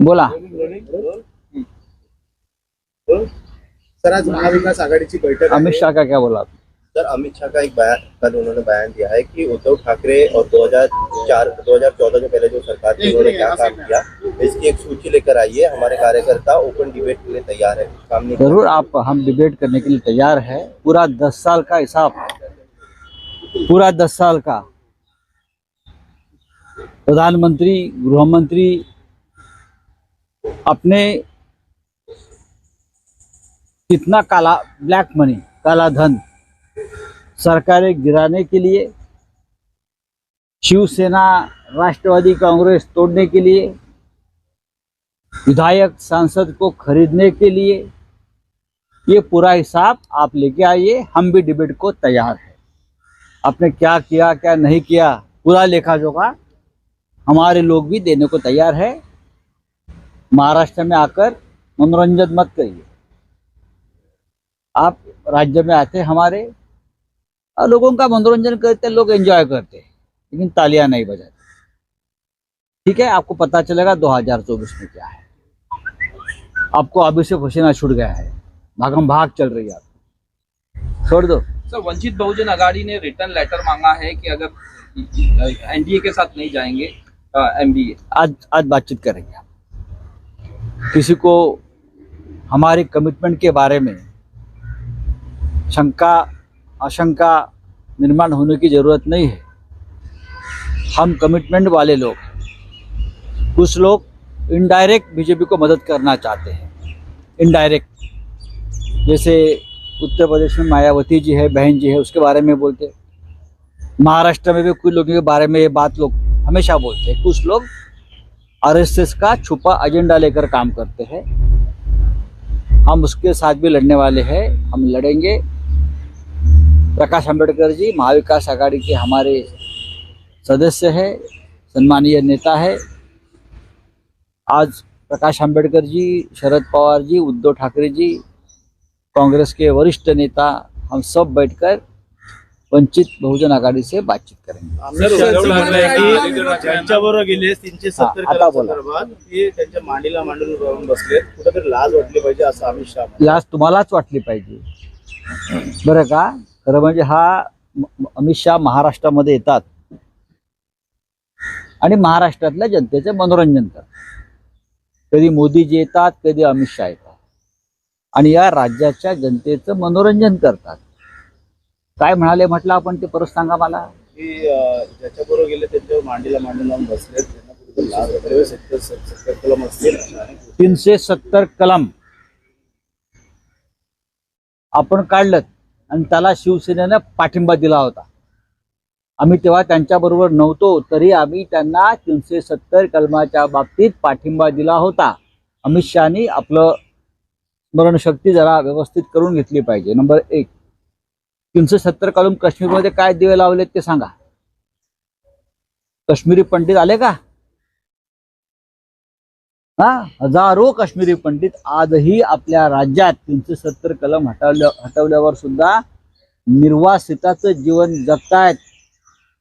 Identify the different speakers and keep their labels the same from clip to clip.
Speaker 1: बोला।
Speaker 2: सर आज महाविकास आघाड़ी की बैठक
Speaker 1: अमित शाह का क्या बोला?
Speaker 3: सर अमित शाह का एक बयान कल उन्होंने बयान दिया है कि उद्धव ठाकरे और 2004 2014 से पहले जो सरकार थी उन्होंने क्या काम किया? इसकी एक सूची लेकर आइए। हमारे कार्यकर्ता ओपन डिबेट के लिए तैयार है। सामने
Speaker 1: ज़रूर आप हम डिबेट करने के लिए तैयार है। पूरा दस साल का हिसाब। पूरा दस साल का। प्रधानमंत्री गृह मंत्री अपने कितना काला ब्लैक मनी काला धन सरकारें गिराने के लिए, शिवसेना, राष्ट्रवादी कांग्रेस तोड़ने के लिए, विधायक, सांसद को खरीदने के लिए, ये पूरा हिसाब आप लेके आइए, हम भी डिबेट को तैयार है। आपने क्या किया, क्या नहीं किया, पूरा लेखा जोखा हमारे लोग भी देने को तैयार है। महाराष्ट्र में आकर मनोरंजन मत करिए। आप राज्य में आते हमारे, और लोगों का मनोरंजन करते, लोग एंजॉय करते, लेकिन तालियाँ नहीं बजाते। ठीक है, आपको पता चलेगा 2024 में क्या है। आपको अभी से पसीना छूट गया है। भागम भाग चल रही है आप छोड़ दो।
Speaker 4: सर, वंचित बहुजन अघाड़ी ने रिटर्न लेटर मांगा है कि अगर एनडीए के साथ नहीं जाएँगे एमबीए।
Speaker 1: आज आज बातचीत करेंगे किसी को हमारे कमिटमेंट के बारे में शंका, आशंका निर्माण होने की ज़रूरत नहीं है। हम कमिटमेंट वाले लोग। कुछ लोग इनडायरेक्ट बीजेपी को मदद करना चाहते हैं। इनडायरेक्ट जैसे उत्तर प्रदेश में मायावती जी है, बहन जी है, उसके बारे में बोलते। महाराष्ट्र में भी कुछ लोगों के बारे में ये बात लोग हमेशा बोलते हैं। कुछ लोग आरएसएस का छुपा एजेंडा लेकर काम करते हैं। हम उसके साथ भी लड़ने वाले हैं, हम लड़ेंगे। प्रकाश अंबेडकर जी महाविकास आघाड़ी के हमारे सदस्य है सम्मानीय नेता है। आज प्रकाश अंबेडकर जी, शरद पवार जी, उद्धव ठाकरे जी कांग्रेस के वरिष्ठ नेता हम सब बैठकर वंचित बहुजन आघाडी से बातचीत करेंगे।
Speaker 2: गेले तीनशे सत्तर मांडीला मांडून कुठेतरी लाज वाटली पाहिजे असं अमित शहा म्हणाले.
Speaker 1: लाज तुम्हालाच वाटली पाहिजे. बरं का? खरं म्हणजे हा अमित शहा महाराष्ट्रामध्ये येतात. आणि महाराष्ट्रातल्या जनतेचे मनोरंजन करतात. कधी मोदीजी येतात कधी अमित शहा येतात. आणि या राज्याच्या जनतेचं मनोरंजन करतात. काय म्हणाले म्हटलं आपण ते परत सांगा मला?
Speaker 2: ज्याच्याबरोबर गेले त्यांच्यावर मांडीला सत्तर कलम असतील.
Speaker 1: तीनशे सत्तर कलम. आपण काढलं आणि त्याला शिवसेनेनं पाठिंबा दिला होता. आम्ही तेव्हा त्यांच्याबरोबर नव्हतो तरी आम्ही त्यांना तीनशे सत्तर कलमाच्या बाबतीत पाठिंबा दिला होता. अमित शहानी आपलं स्मरणशक्ती जरा व्यवस्थित करून घेतली पाहिजे. नंबर एक. तीनशे सत्तर कलम काश्मीरमध्ये काय दिवे लावलेत ते सांगा. काश्मीरी पंडित आले का? हा? हजारो काश्मीरी पंडित आजही आपल्या राज्यात तीनशे सत्तर कलम हटवल्या हटवल्यावर सुद्धा निर्वासिताचं जीवन जगतायत.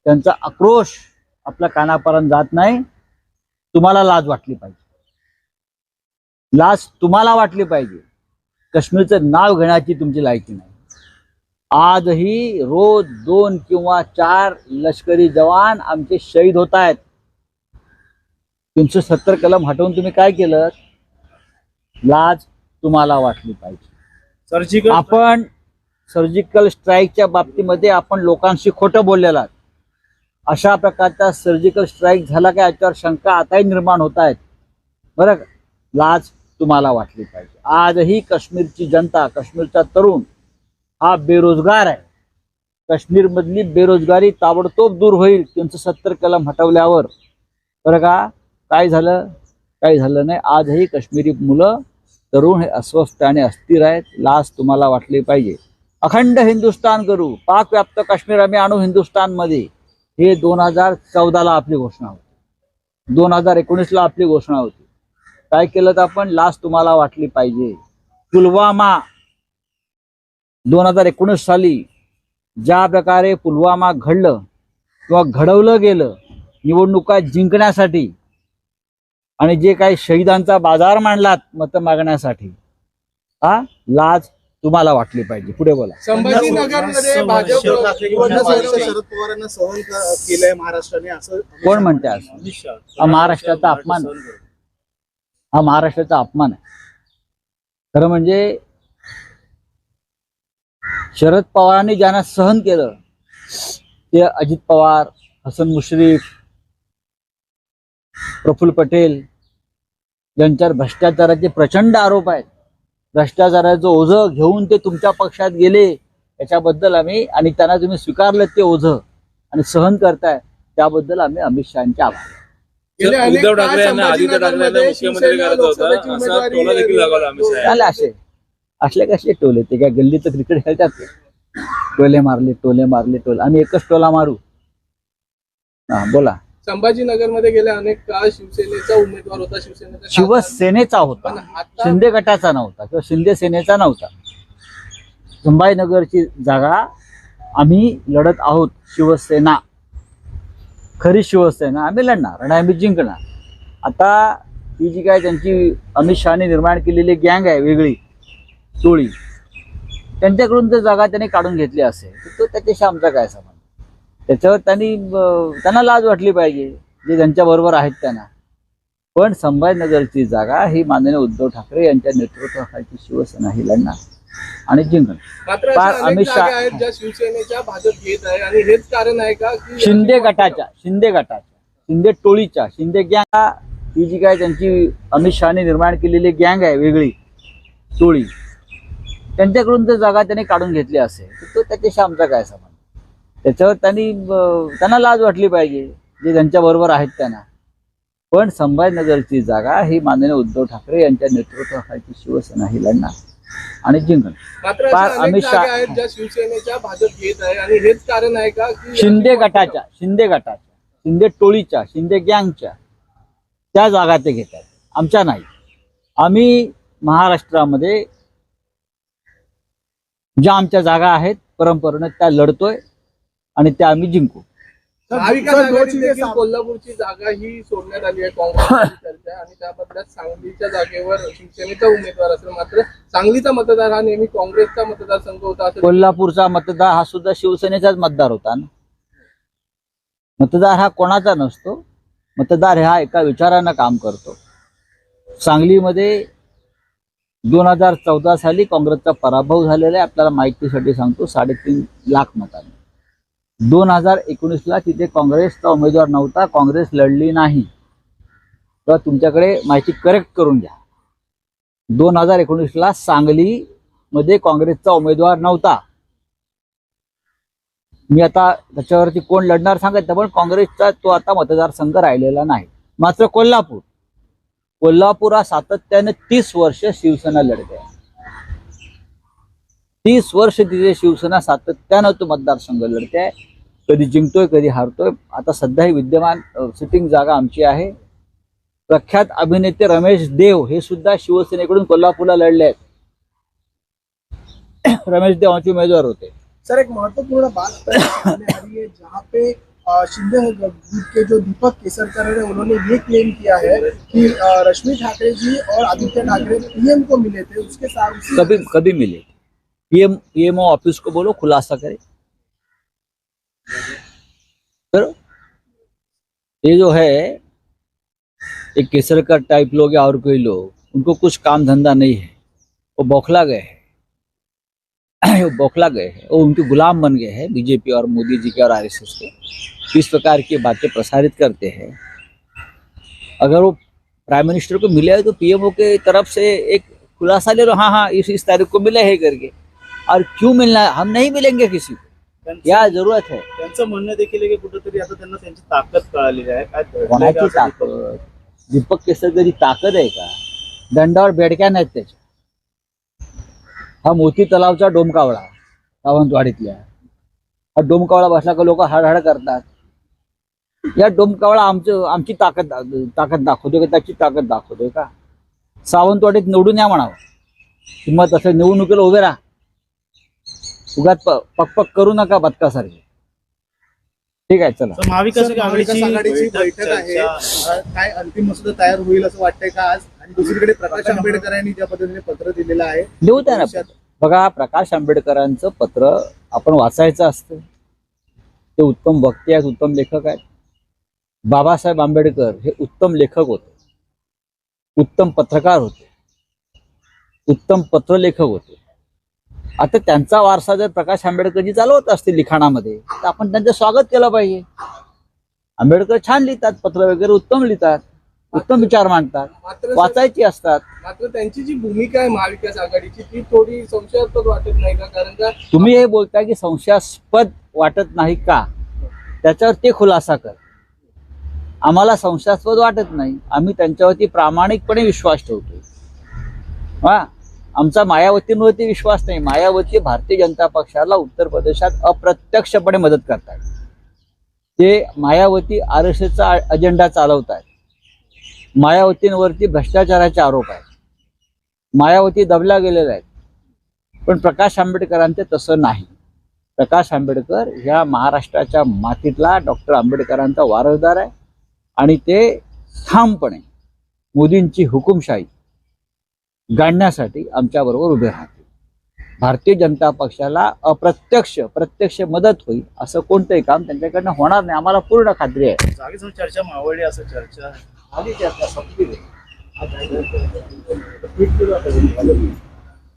Speaker 1: त्यांचा आक्रोश आपल्या कानापर्यंत जात नाही. तुम्हाला लाज वाटली पाहिजे. लाज तुम्हाला वाटली पाहिजे. काश्मीरचं नाव घेण्याची तुमची लायकी नाही. आजही रोज दोन किंवा चार लष्करी जवान आमचे शहीद होत आहेत. तीनशे सत्तर कलम हटवून तुम्ही काय केलं? लाज तुम्हाला वाटली पाहिजे.
Speaker 2: सर्जिकल
Speaker 1: आपण सर्जिकल स्ट्राईकच्या बाबतीमध्ये आपण लोकांशी खोटं बोललेला. अशा प्रकारचा सर्जिकल स्ट्राईक झाला का याच्यावर शंका आताही निर्माण होत आहेत. बरं? लाज तुम्हाला वाटली पाहिजे. आजही काश्मीरची जनता काश्मीरचा तरुण हा बेरोजगार आहे. काश्मीरमधली बेरोजगारी ताबडतोब दूर होईल त्यांचं सत्तर कलम हटवल्यावर. बरं का? काय झालं? काही झालं नाही? आजही काश्मीरी मुलं तरुण हे अस्वस्थ आणि अस्थिर आहेत लाज तुम्हाला वाटली पाहिजे. अखंड हिंदुस्थान करू. पाक व्याप्त काश्मीर आम्ही आणू हिंदुस्थानमध्ये. हे दोन हजार चौदाला आपली घोषणा होती. दोन हजार एकोणीसला आपली घोषणा होती. काय केलं तर आपण लाज तुम्हाला वाटली पाहिजे. पुलवामा दोन हजार एकोणीस साली ज्या प्रकारे पुलवामा घडलं किंवा घडवलं गेलं निवडणुका जिंकण्यासाठी आणि जे काही शहीदांचा बाजार मांडलात मतं मागण्यासाठी हा लाज तुम्हाला वाटली पाहिजे. पुढे बोला.
Speaker 3: शरद
Speaker 2: पवारांना सहन केलंय महाराष्ट्राने असं
Speaker 1: कोण म्हणते हा महाराष्ट्राचा अपमान. हा महाराष्ट्राचा अपमान आहे. खरं म्हणजे शरद पवारांनी ज्यांना सहन केलं ते अजित पवार हसन मुश्रीफ प्रफुल्ल पटेल यांच्यावर भ्रष्टाचाराचे प्रचंड आरोप आहेत. भ्रष्टाचाराचं ओझं घेऊन ते तुमच्या पक्षात गेले याच्याबद्दल आम्ही आणि त्यांना तुम्ही स्वीकारलं ते ओझं आणि सहन करताय त्याबद्दल आम्ही अमित शहाचे आभार.
Speaker 5: उद्धव ठाकरे यांना आदित्य ठाकरे यांना मुख्यमंत्री करायचं होतं असा टोला देखील लागला अमित शहा
Speaker 1: झाले असे असले कसे टोले? ते काय गल्लीचं क्रिकेट खेळतात ते. टोले मारले टोले मारले टोले आम्ही एकच टोला मारू. हा बोला.
Speaker 2: संभाजीनगरमध्ये गेले अनेक काळ शिवसेनेचा उमेदवार होता शिवसेनेचा.
Speaker 1: शिवसेनेचा होता. शिंदे गटाचा नव्हता किंवा शिंदे सेनेचा नव्हता. संभाजीनगरची जागा आम्ही लढत आहोत शिवसेना. खरी शिवसेना आम्ही लढणार आणि आम्ही जिंकणार. आता ही जी काय त्यांची अमित शहाने निर्माण केलेली गँग आहे वेगळी टोळी त्यांच्याकडून जर जागा त्यांनी काढून घेतली असेल. तर तो त्याच्याशी आमचा काय संबंध? त्याच्यावर त्यांनी त्यांना लाज वाटली पाहिजे जे त्यांच्या बरोबर आहेत त्यांना. पण संभाजीनगरची जागा ही माननीय उद्धव ठाकरे यांच्या नेतृत्वाखालची शिवसेना ही लढणार. आणि
Speaker 2: अनेक
Speaker 1: अमित शहा-
Speaker 2: ज्या शिवसेनेच्या भाजप घेत आहे आणि हेच कारण आहे का
Speaker 1: शिंदे गटाच्या शिंदे गटाच्या शिंदे टोळीच्या शिंदे गँग ही जी काय त्यांची अमित शहाने निर्माण केलेली गँग आहे वेगळी टोळी त्यांच्याकडून जर जागा त्यांनी काढून घेतली असेल तर तो त्याच्याशी आमचा काय संबंध? त्याच्यावर त्यांनी त्यांना लाज वाटली पाहिजे जे त्यांच्या बरोबर आहेत त्यांना. पण संभाजीनगरची जागा ही माननीय उद्धव ठाकरे यांच्या नेतृत्वाखालची शिवसेना ही लढणार. आणि
Speaker 2: मात्र
Speaker 1: फार
Speaker 2: अशा अनेक
Speaker 1: अमित
Speaker 2: जागा
Speaker 1: शहा-
Speaker 2: ज्या शिवसेनेच्या भाजप घेत आहे आणि हेच कारण आहे का की
Speaker 1: शिंदे गटाच्या शिंदे गटाच्या शिंदे टोळीच्या शिंदे गँगच्या त्या जागा ते घेतात आमच्या नाही. आम्ही महाराष्ट्रामध्ये ज्या आमच्या जागा आहेत परंपरेनं त्या लढतोय आणि त्या आम्ही जिंकू.
Speaker 2: कोल्हापूरची जागा ही सोडण्यात आली आहे आहे आणि त्या बदल्यात सांगलीच्या जागेवर शिवसेनेचा उमेदवार असेल मात्र सांगलीचा मतदार हा नेहमी काँग्रेसचा मतदारसंघ होता असं
Speaker 1: कोल्हापूरचा मतदार हा सुद्धा शिवसेनेचाच मतदार होता ना? मतदार हा कोणाचा नसतो? मतदार हा एका विचारानं काम करतो. सांगलीमध्ये दोन हजार चौदा साली काँग्रेसचा पराभव झालेला आहे. आपल्याला माहितीसाठी सांगतो साडेतीन लाख मतांनी. दोन हजार एकोणीसला तिथे काँग्रेसचा उमेदवार नव्हता काँग्रेस लढली नाही. तर तुमच्याकडे माहिती करेक्ट करून घ्या. दोन हजार एकोणीसला सांगलीमध्ये काँग्रेसचा उमेदवार नव्हता. मी आता त्याच्यावरती कोण लढणार सांगायचं पण काँग्रेसचा तो आता मतदारसंघ राहिलेला नाही. मात्र कोल्हापूर. कोल्हापूर हा सातत्याने तीस वर्ष शिवसेना लढते. आहे. तीस वर्ष तिथे शिवसेना सातत्यानं तो मतदारसंघ लढते आहे. कधी जिंकतोय कधी हारतोय. आता सध्या ही विद्यमान सिटिंग जागा आमची आहे. प्रख्यात अभिनेते रमेश देव हे सुद्धा शिवसेनेकडून कोल्हापूरला लढले आहेत. रमेश देव आमचे उमेदवार होते.
Speaker 6: सर एक महत्त्वपूर्ण बात जहाँ पे शिंदे ग्रुप के जो दीपक केसरकर है उन्होंने ये क्लेम किया है कि रश्मि ठाकरे जी और आदित्य ठाकरे पीएम को मिले थे. उसके साथ
Speaker 1: कभी कभी मिले पीएम पीएमओ ऑफ़िस को बोलो, खुलासा करे। करो ये जो है एक केसरकर टाइप लोग या और कोई लोग, उनको कुछ काम धंधा नहीं है। वो बौखला गए हैं। वो बौखला गए हैं। वो उनके गुलाम बन गए हैं, बीजेपी और मोदी जी के और आरएसएस के। इस प्रकार की बातें प्रसारित करते हैं। अगर वो प्राइम मिनिस्टर को मिले तो पीएमओ के तरफ़ से एक खुलासा ले लो हाँ हाँ इस इस तारीख को मिले है करके। और क्यों मिलना है? हम नहीं मिलेंगे किसी को। क्या जरूरत है?
Speaker 2: त्यांचं म्हणणं देखील आहे की कुठेतरी आता त्यांना त्यांची ताकद कळालेली आहे. काय घडलंय का
Speaker 1: कोणाची
Speaker 2: असं दीपक?
Speaker 1: ताकद दीपक केसरकरची ताकद आहे का? दंडावर बेडक्या नाहीत त्याच्या. हा मोती तलावचा डोमकावळा सावंतवाडीतल्या. हा डोमकावळा बसला का लोक हडहड करतात. या डोमकावळा आमचं आमची ताकद ताकद दाखवतोय का? त्याची ताकद दाखवतोय का? सावंतवाडीत निवडून या म्हणावं. किंमत असं निवडणुकीला उभे राहा. उगाच पकपक करू नका बदकासारखे. ठीक आहे चला.
Speaker 7: तर महाविकास
Speaker 6: सर, महाविकास आघाडीची बैठक आहे. अ, काय अंतिम मसुदा तयार होईल असं वाटतंय का आज? आणि दुसरीकडे प्रकाश आंबेडकर यांनी ज्या पद्धतीने पत्र दिलेलं आहे
Speaker 1: देऊ द्या ना. बघा प्रकाश आंबेडकरांचं पत्र आपण वाचायचं असतं. ते उत्तम वक्ते आहेत उत्तम लेखक आहेत. बाबासाहेब आंबेडकर हे उत्तम लेखक होते. उत्तम पत्रकार होते. उत्तम पत्रलेखक होते. आता त्यांचा वारसा जर प्रकाश आंबेडकरजी चालवत असतील लिखाणामध्ये तर आपण त्यांचं स्वागत केलं पाहिजे. आंबेडकर छान लिहितात पत्र वगैरे उत्तम लिहितात उत्तम विचार मांडतात वाचायची असतात.
Speaker 2: मात्र त्यांची जी भूमिका आहे महाविकास आघाडीची ती थोडी संशयास्पद वाटत नाही का? कारण का
Speaker 1: तुम्ही हे बोलताय की संशयास्पद वाटत नाही का? त्याच्यावर ते खुलासा कर. आम्हाला संशयास्पद वाटत नाही. आम्ही त्यांच्यावरती प्रामाणिकपणे विश्वास ठेवतो हा? आमचा मायावतींवरती विश्वास नाही. मायावती भारतीय जनता पक्षाला उत्तर प्रदेशात अप्रत्यक्षपणे मदत करतात. ते मायावती आर एस एसचा अजेंडा चालवत आहेत मायावतींवरती भ्रष्टाचाराचे आरोप आहेत. मायावती दबल्या गेलेल्या आहेत. पण प्रकाश आंबेडकरांचे तसं नाही. प्रकाश आंबेडकर ह्या महाराष्ट्राच्या मातीतला डॉक्टर आंबेडकरांचा वारसदार आहे. आणि ते ठामपणे मोदींची हुकुमशाही गाडण्यासाठी आमच्याबरोबर उभे राहतील. भारतीय जनता पक्षाला अप्रत्यक्ष प्रत्यक्ष मदत होईल असं कोणतंही काम त्यांच्याकडनं होणार नाही. आम्हाला पूर्ण खात्री आहे.
Speaker 7: जागेसमोर चर्चा मावळली असं चर्चा.
Speaker 2: आधी चर्चा संपली.